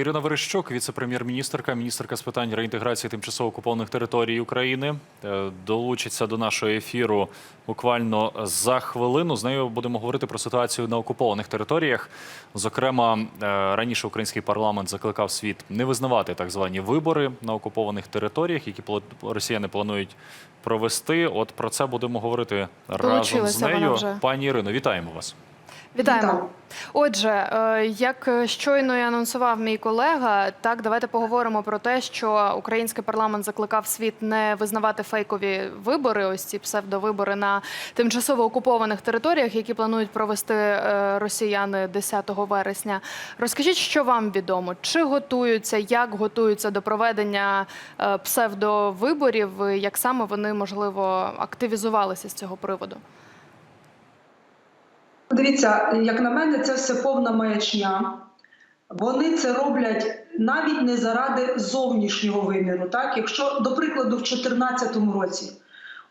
Ірина Верещук, віце-прем'єр-міністрка, міністерка з питань реінтеграції тимчасово окупованих територій України, е, долучиться до нашого ефіру буквально за хвилину. З нею будемо говорити про ситуацію на окупованих територіях. Зокрема, е, раніше український парламент закликав світ не визнавати так звані вибори на окупованих територіях, які росіяни планують провести. От про це будемо говорити разом з нею. вже. Пані Ірино, вітаємо вас. Вітаємо. Вітаю. Отже, е, як щойно і анонсував мій колега, так давайте поговоримо про те, що український парламент закликав світ не визнавати фейкові вибори, ось ці псевдовибори на тимчасово окупованих територіях, які планують провести е, росіяни 10 вересня. Розкажіть, що вам відомо, чи готуються, як готуються до проведення е, псевдовиборів, як саме вони можливо активізувалися з цього приводу? Дивіться, як на мене, це все повна маячня. Вони це роблять навіть не заради зовнішнього виміру. Так, якщо, до прикладу, в 2014 році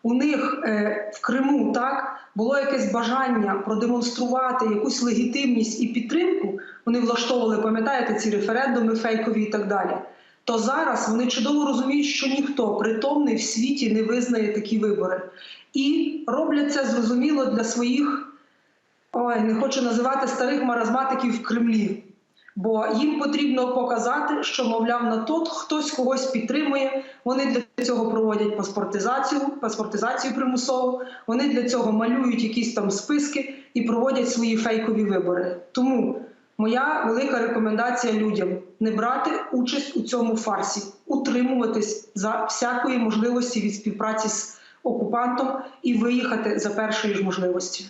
у них е, в Криму так було якесь бажання продемонструвати якусь легітимність і підтримку, вони влаштовували, пам'ятаєте, ці референдуми фейкові і так далі. То зараз вони чудово розуміють, що ніхто притомний в світі не визнає такі вибори, і роблять це зрозуміло для своїх. Ой, не хочу називати старих маразматиків в Кремлі, бо їм потрібно показати, що, мовляв, на тот хтось когось підтримує. Вони для цього проводять паспортизацію, паспортизацію примусову. Вони для цього малюють якісь там списки і проводять свої фейкові вибори. Тому моя велика рекомендація людям не брати участь у цьому фарсі, утримуватись за всякої можливості від співпраці з окупантом і виїхати за першої ж можливості.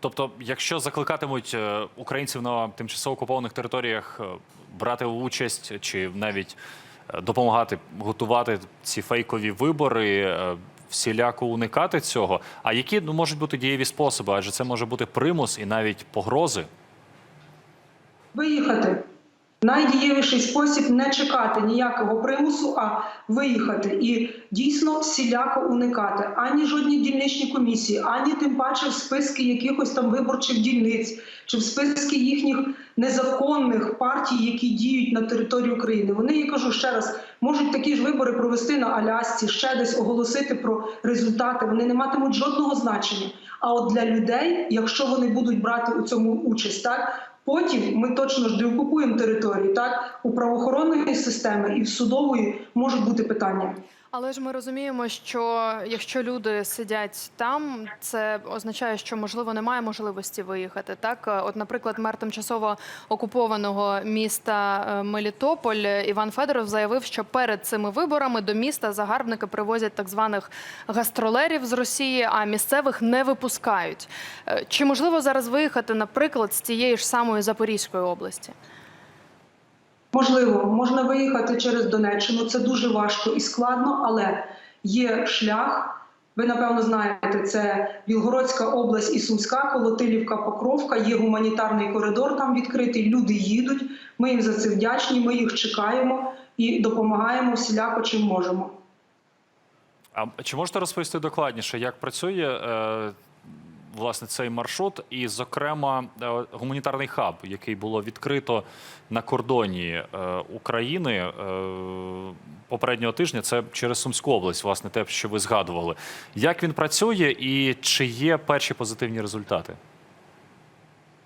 Тобто, якщо закликатимуть е, українців на тимчасово окупованих територіях е, брати участь чи навіть е, допомагати готувати ці фейкові вибори, всіляко уникати цього. А які ну, можуть бути дієві способи? Адже це може бути примус і навіть погрози. Виїхати. Найдієвіший спосіб не чекати ніякого примусу, а виїхати і дійсно всіляко уникати ані жодні дільничні комісії, ані тим паче в списки якихось там виборчих дільниць чи в списки їхніх незаконних партій, які діють на території України. Вони я кажу ще раз, можуть такі ж вибори провести на Алясці, ще десь оголосити про результати. Вони не матимуть жодного значення. А от для людей, якщо вони будуть брати у цьому участь, так. Потім ми точно ж деокупуємо території. Так у правоохоронної системи і в судової можуть бути питання. Але ж ми розуміємо, що якщо люди сидять там, це означає, що можливо немає можливості виїхати. Так, от, наприклад, мер тимчасово окупованого міста е, Мелітополь Іван Федоров заявив, що перед цими виборами до міста загарбники привозять так званих гастролерів з Росії, а місцевих не випускають. Е, Чи можливо зараз виїхати, наприклад, з тієї ж самої Запорізької області? Можливо, можна виїхати через Донеччину. Це дуже важко і складно, але є шлях. Ви напевно знаєте, це Білгородська область і Сумська, Колотилівка, Покровка. Є гуманітарний коридор там відкритий. Люди їдуть. Ми їм за це вдячні. Ми їх чекаємо і допомагаємо всіляко, чим можемо. А чи можете розповісти докладніше, як працює е, власне цей маршрут, і, зокрема, е, гуманітарний хаб, який було відкрито на кордоні е, України е, попереднього тижня, це через Сумську область, власне, те, що ви згадували. Як він працює, і чи є перші позитивні результати?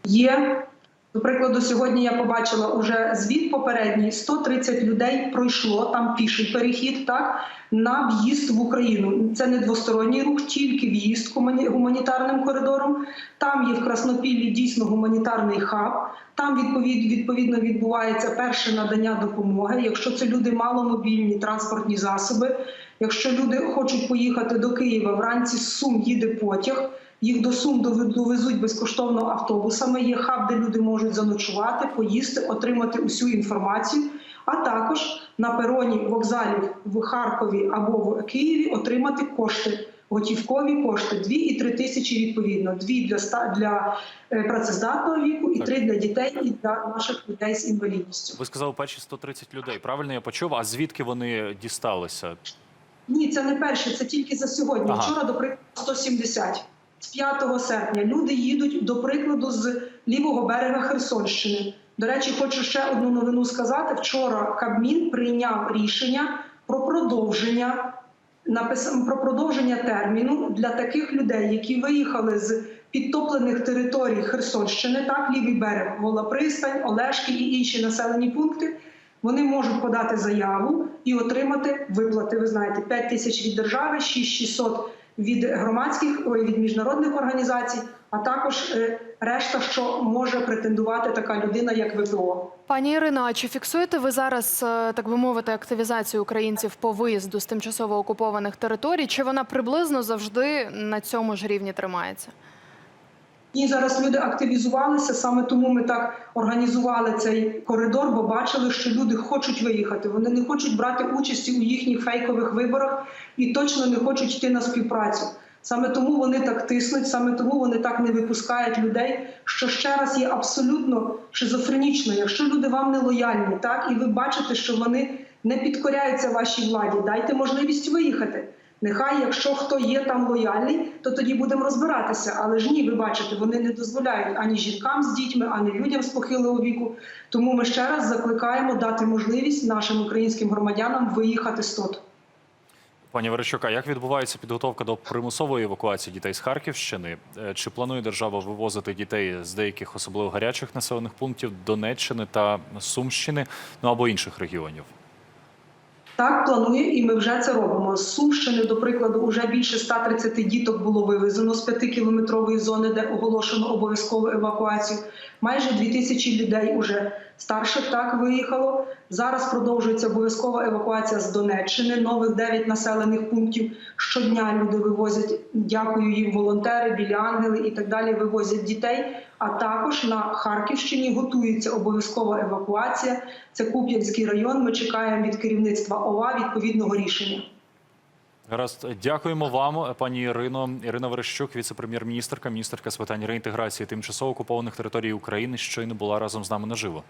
Є. До прикладу, сьогодні я побачила уже звіт попередній: 130 людей пройшло там піший перехід, так на в'їзд в Україну. Це не двосторонній рух, тільки в'їзд гумані- гуманітарним коридором. Там є в Краснопіллі дійсно гуманітарний хаб. Там відповідно відбувається перше надання допомоги. Якщо це люди маломобільні транспортні засоби, якщо люди хочуть поїхати до Києва, вранці з Сум їде потяг. Їх до Сум дове- довезуть безкоштовно автобусами. Є хаб, де люди можуть заночувати, поїсти, отримати усю інформацію. А також на пероні вокзалів в Харкові або в Києві отримати кошти, готівкові кошти 2 і 3 тисячі відповідно. Дві для ста для е, працездатного віку, і Так. три для дітей і для наших людей з інвалідністю. Ви сказали перші 130 людей. Правильно я почув? А звідки вони дісталися? Ні, це не перше, це тільки за сьогодні. Ага. Вчора, до прикладу, 170. З 5 серпня люди їдуть, до прикладу, з лівого берега Херсонщини. До речі, хочу ще одну новину сказати. Вчора Кабмін прийняв рішення про продовження про продовження терміну для таких людей, які виїхали з підтоплених територій Херсонщини, так лівий берег, Гола Пристань, Олешки і інші населені пункти. Вони можуть подати заяву і отримати виплати. Ви знаєте, 5 тисяч від держави, 6600 від громадських від міжнародних організацій, а також е, решта, що може претендувати така людина, як ВПО. Пані Ірино, а чи фіксуєте ви зараз, е, так би мовити, активізацію українців по виїзду з тимчасово окупованих територій? Чи вона приблизно завжди на цьому ж рівні тримається? І зараз люди активізувалися. Саме тому ми так організували цей коридор, бо бачили, що люди хочуть виїхати. Вони не хочуть брати участі у їхніх фейкових виборах і точно не хочуть йти на співпрацю. Саме тому вони так тиснуть, саме тому вони так не випускають людей. Що ще раз є абсолютно шизофренічно. Якщо люди вам не лояльні, так і ви бачите, що вони не підкоряються вашій владі, дайте можливість виїхати. Нехай, якщо хто є там лояльний, то тоді будемо розбиратися. Але ж ні, ви бачите, вони не дозволяють ані жінкам з дітьми, ані людям з похилого віку. Тому ми ще раз закликаємо дати можливість нашим українським громадянам виїхати з тут. Пані Верещук, а як відбувається підготовка до примусової евакуації дітей з Харківщини? Е, Чи планує держава вивозити дітей з деяких особливо гарячих населених пунктів Донеччини та Сумщини, ну або інших регіонів? Так планує, і ми вже це робимо. З Сумщини, до прикладу, вже більше 130 діток було вивезено з 5-кілометрової зони, де оголошено обов'язкову евакуацію. Майже 2000 людей уже старших так виїхало. Зараз продовжується обов'язкова евакуація з Донеччини. Нових 9 населених пунктів щодня люди вивозять. Дякую їм, волонтери, білі ангели і так далі. Вивозять дітей. А також на Харківщині готується обов'язкова евакуація. Це Куп'янський район. Ми чекаємо від керівництва ОВА відповідного рішення. Гаразд, дякуємо вам, пані Ірино. Ірина Верещук, віце-прем'єр-міністрка, міністерка з питань реінтеграції тимчасово окупованих територій України, щойно була разом з нами наживо.